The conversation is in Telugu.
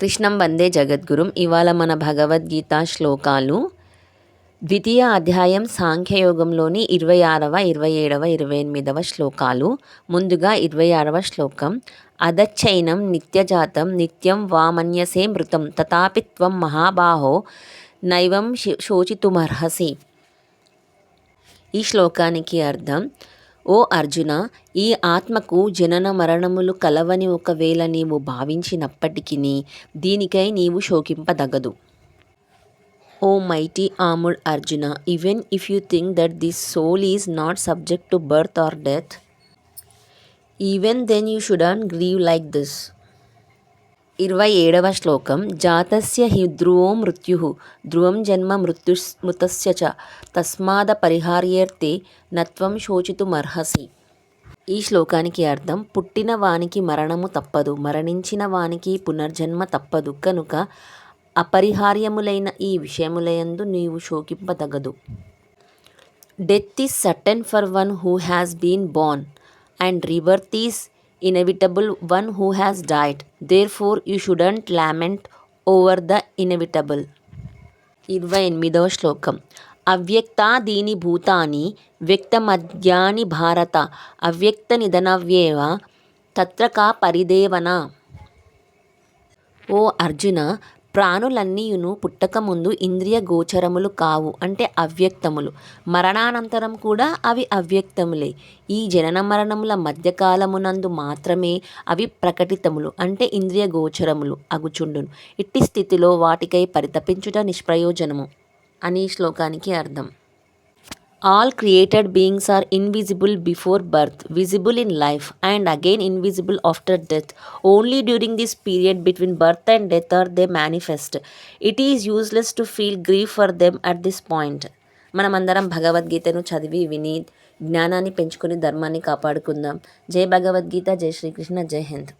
కృష్ణం వందే జగద్గురుం. ఇవాళ మన భగవద్గీత శ్లోకాలు ద్వితీయ అధ్యాయం సాంఖ్యయోగంలోని ఇరవై ఆరవ ఇరవై ఏడవ ఇరవై ఎనిమిదవ శ్లోకాలు. ముందుగా ఇరవై ఆరవ శ్లోకం. అదచ్చైనం నిత్యజాతం నిత్యం వామన్యసే మృతం తథాపి త్వం మహాబాహో నైవం శి- శోచితుమర్హసి. ఈ శ్లోకానికి అర్థం ఓ అర్జున ఈ ఆత్మకు జనన మరణములు కలవని ఒకవేళ నీవు భావించినప్పటికీ దీనికై నీవు శోకింపదగదు. O mighty armed Arjuna even if you think that this soul is not subject to birth or death even then you should not grieve like this ఇరవై ఏడవ శ్లోకం జాతస్య హి ధ్రువో మృత్యు ధ్రువం జన్మ మృత్యు మృతస్య చ తస్మాద పరిహార్యేర్తే నత్వం శోచితుమర్హసి. ఈ శ్లోకానికి అర్థం పుట్టిన వానికి మరణము తప్పదు మరణించిన వానికి పునర్జన్మ తప్పదు కనుక అపరిహార్యములైన ఈ విషయములయందు నీవు శోకింపదగదు. Death is certain for one who has been born and rebirth is inevitable one who has died therefore you shouldn't lament over the inevitable ఇరవై ఎనిమిదవ శ్లోకం. అవ్యక్తాదీని భూతాని వ్యక్తమద్యాని భారత అవ్యక్త నిధనవ్యేవ తత్ర కా పరిదేవన? ఓ అర్జున ప్రాణులన్నీయును పుట్టకముందు ఇంద్రియ గోచరములు కావు అంటే అవ్యక్తములు. మరణానంతరం కూడా అవి అవ్యక్తములే. ఈ జనన మరణముల మధ్యకాలమునందు మాత్రమే అవి ప్రకటితములు అంటే ఇంద్రియ గోచరములు అగుచుండును. ఇట్టి స్థితిలో వాటికై పరితపించుట నిష్ప్రయోజనము అని శ్లోకానికి అర్థం. All created beings are invisible before birth visible in life and again invisible after death only during this period between birth and death are they manifest it is useless to feel grief for them at this point మనమందరం భగవద్గీతను చదివి విని జ్ఞానాన్ని పెంచుకొని ధర్మాన్ని కాపాడుకుందాం. జై భగవద్గీత జై శ్రీకృష్ణ జై హింద్.